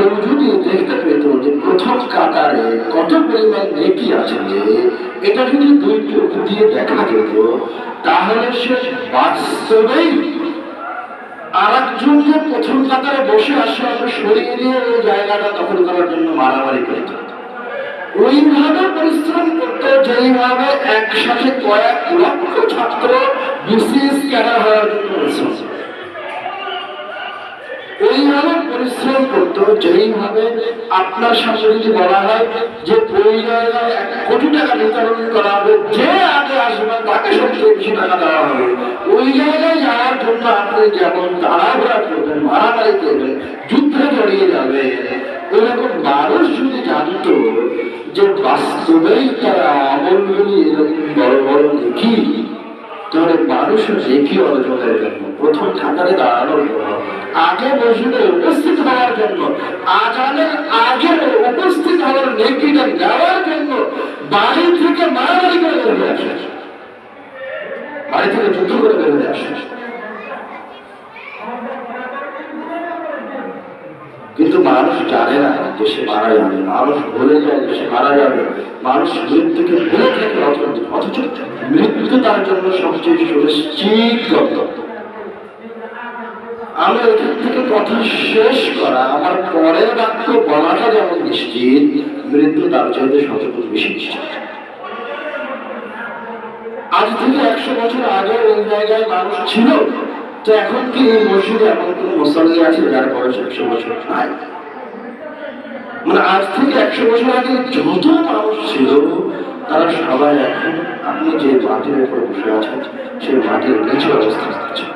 কেউ যদি দেখতে পেত যে প্রথম কাতারে কত পরিমাণ নেকি আছে এটা যদি দুই চোখ দিয়ে দেখা যেত, তাহলে সে বাস্তবেই আর একজনকে প্রথম কাতারে বসে আসে আমরা সরিয়ে ওই জায়গাটা দখল করার জন্য মারামারি করত ওইভাবে পরিশ্রম করতো যেইভাবে একসাথে কয়েক লক্ষ ছাত্র বিসিএস ক্যাডার হওয়ার জন্য পরিশ্রম। এইভাবে পরিশ্রম করতো, যেইভাবে আপনার সামনে যদি বলা হয় যে এক কোটি টাকা নির্ধারণ করা হবে, যে আগে আসবে তাকে সবচেয়ে বেশি টাকা দেওয়া হবে। ওই জায়গায় যাওয়ার জন্য আপনি যেমন তাড়াহুড়া করবেন, মারামারি করবেন, যুদ্ধে জড়িয়ে যাবে ওইরকম মানুষ যদি জানতো যে বাস্তবেই তারা আমলগুলি এরকম বড় বড় দেখি তাহলে মানুষের দেখি অর্জনের জন্য, প্রথম কাতারে দাঁড়ানোর জন্য, আগে মসজিদে উপস্থিত হওয়ার জন্য, আজানের আগে উপস্থিত হওয়ার নেকিটা নেওয়ার জন্য বাড়ি থেকে মারামারি করে বের হয়ে আসে। বাড়ি থেকে যুদ্ধ করে বের হয়ে আসে। কিন্তু মানুষ জানে না যে সে মারা যাবে। মানুষ ভুলে যায় যে সে মারা যাবে। মানুষ মৃত্যুকে ভুলে থাকে অথচ অথচ মৃত্যু তার জন্য সবচেয়ে সুনিশ্চিত গন্তব্য আমি এখান থেকে কথা শেষ করা, আমার পরের বাক্য বলাটা যেমন নিশ্চিত, মৃত্যু তার চাইতে শতগুণ বেশি নিশ্চিত। আজ থেকে একশো বছর আগে ওই জায়গায় মানুষ ছিল, তো এখন কি এই মসজিদে এমন কোন মুসল্লি আছে যার বয়স একশো বছর? নাই। মানে আজ থেকে একশো বছর আগে যত মানুষ ছিল তারা সবাই এখন আপনি যে মাটির উপর বসে আছেন, সেই মাটির নিচে অবস্থান করছেন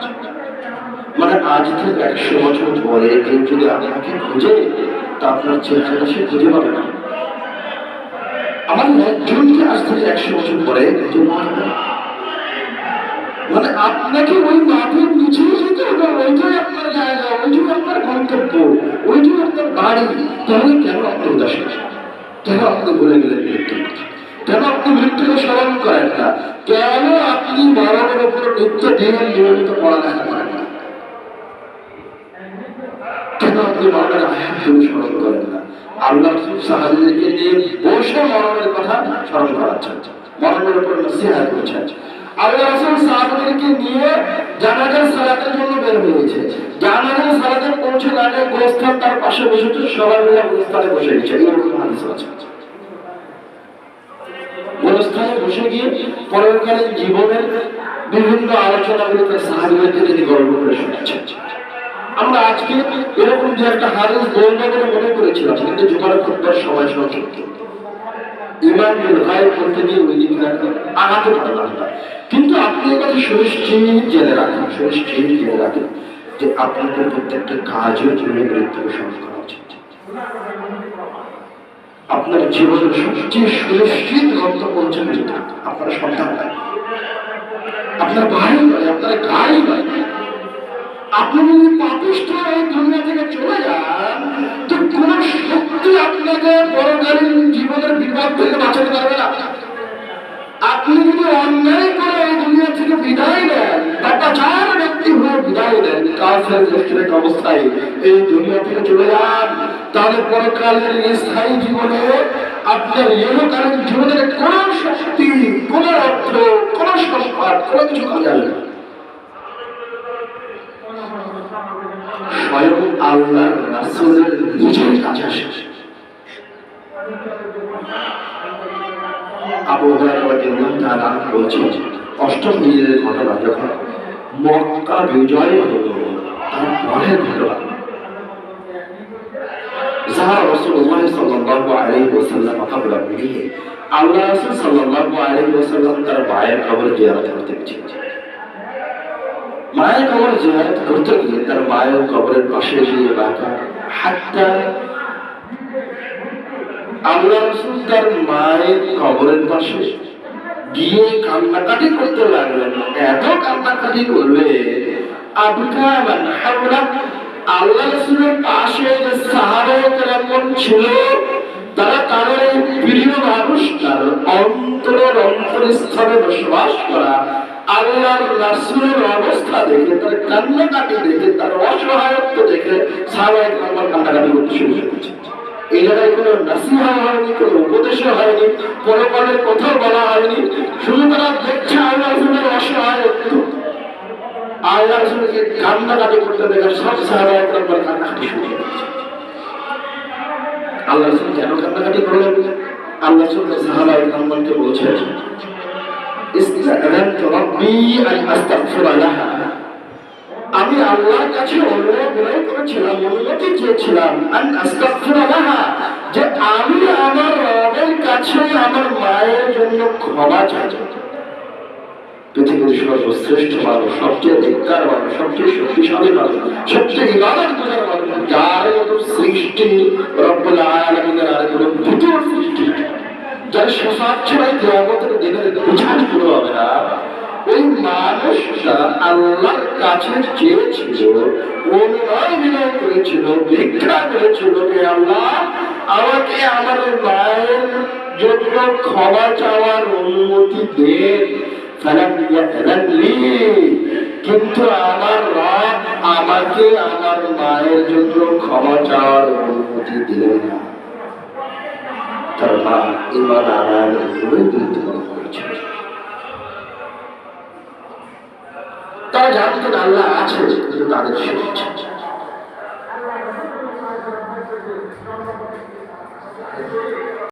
মানে আজ থেকে একশো বছর পরে কেউ যদি আপনাকে খুঁজে, তা আপনার চেহারাটা সে খুঁজে পাবে না আমার একজনকে আজ থেকে একশো বছর পরে খুঁজে না। মানে আপনাকে ওই মাটির নিচে যেতে হবে, ওইটাই আপনার জায়গা, ওইটাই আপনার গন্তব্য, ওইটাই আপনার বাড়ি তাহলে কেন আপনি উদাসীন কেন আপনি বলে গেলেন মৃত্যুর কথা? কেন আপনি মৃত্যুকে স্মরণ করেন না? কেন আপনি মরণের উপর নিত্য দিন নিয়মিত পড়ালেখা করেন না? কেন আপনি মরণের আয়াতগুলো স্মরণ করেন না? আল্লাহ সাহাবিদেরকে নিয়ে বসে মরণের কথা স্মরণ করাচ্ছেন মরণের উপর নসিহা করছেন। আল্লাহ নিয়ে জানাজার সালাতের জন্য বের হয়েছে। জানাজার সালাতে পৌঁছে আগে গোস্তান তার পাশে বসেছে সবাই মিলে গোস্তানে বসে গেছে এরকম হাদিস আছে। গোস্তানে বসে গিয়ে পরকালীন জীবনের বিভিন্ন আলোচনাগুলো তার সাহাবিদেরকে তিনি গল্প করে শুনেছেন। আমরা আজকে এরকম যে একটা হাদিস বলব বলে মনে করেছিলাম, কিন্তু জুমার খুববার সময় সংক্ষিপ্ত ইমান বিল করতে গিয়ে ওই দিকে আগাতে পারলাম না কিন্তু আপনি কথা সুনিশ্চিত জেনে রাখেন, সুনিশ্চিত জেনে রাখেন যে আপনাদের প্রত্যেকটা কাজের জন্য করা। উচিত আপনার জীবনের সবচেয়ে সুনিশ্চিত গন্তব্য হচ্ছে মৃত্যু আপনার সন্তান নাই আপনার ভাই নয় আপনার গাড়ি নয় আপনি যদি পাপিষ্ঠ এই দুনিয়া থেকে চলে যান, তো কোন শক্তি আপনাকে পরকালীন জীবনের বিপদ থেকে বাঁচাতে পারবে না। আপনি যদি অন্যায় করে এই দুনিয়া থেকে বিদায় নেন, পাপাচার ব্যক্তি হয়ে বিদায় কাফের মুশরিক অবস্থায় এই দুনিয়া থেকে চলে যান। তাহলে পরকালের স্থায়ী জীবনে আপনার ইহকালীন জীবনের কোন শক্তি, কোন অর্থ, কোন সম্পদ, কোন কিছু কাজে আসবে স্বয়ং আল্লাহ রাসূলের নিজের কাছে আসে। আবু বলছেন অষ্টম হিজরির ঘটনা যখন মক্কা বিজয় হলো তার পরের ঘটনা। যাহা রাসূলুল্লাহ সাল্লাল্লাহু আলাইহি ওয়াসাল্লাম কবর মিলিয়ে আল্লাহ রাসূল সাল্লাল্লাহু আলাইহি ওয়াসাল্লাম তার মায়ের কবর জিয়ারত করতে গেছেন মায়ের কবর জিয়ারত করতে গিয়ে তার মায়ের কবরের পাশে গিয়ে বাঁকা। হাতটা আল্লাহ রসুল তার মায়ের কবরের পাশে গিয়ে কান্নাকাটি করতে লাগলেন। এত কান্নাকাটি করলে আবকা হাওলা এই বসবাস করা রাসূলের অবস্থা দেখে তার কান্নাকাটি দেখে, তার অসহায়ত্ব দেখে কান্নাকাটি করতে শুরু করেছে। কোনো নাসিহা হয়নি, কোনো উপদেশও হয়নি কোথাও বলা হয়নি, শুধু তারা দেখছে আমি আল্লাহর কাছে অনুরোধ করেছিলাম, অনুমতি চেয়েছিলাম যে আমি আমার রবের কাছে আমার মায়ের জন্য ক্ষমা চাই। পৃথিবীর সর্বশ্রেষ্ঠ মানুষ, সবচেয়ে ধিক্কার মানুষ, সবচেয়ে শক্তিশালী মানুষ, সবচেয়ে ইবাদত মানুষ, যার মতো সৃষ্টি রব্বুল আর কোনো দ্বিতীয় সৃষ্টি। যার শেফাত ছাড়াই জগতের দিনের বুঝান শুরু হবে না ওই মানুষটা আল্লাহর কাছে চেয়েছিল, অনুনয় বিনয় করেছিল, ভিক্ষা করেছিল যে আল্লাহ, আমাকে আমার মায়ের জন্য ক্ষমা চাওয়ার অনুমতি লি। কিন্তু আমার রব আমাকে আমার মায়ের জন্য ক্ষমা চাওয়ার অনুমতি দিলেন না। তার মা ইমান আনার মৃত্যুবরণ করেছিল তারা জানতেন আল্লাহ আছে, কিন্তু তাদের শুনেছে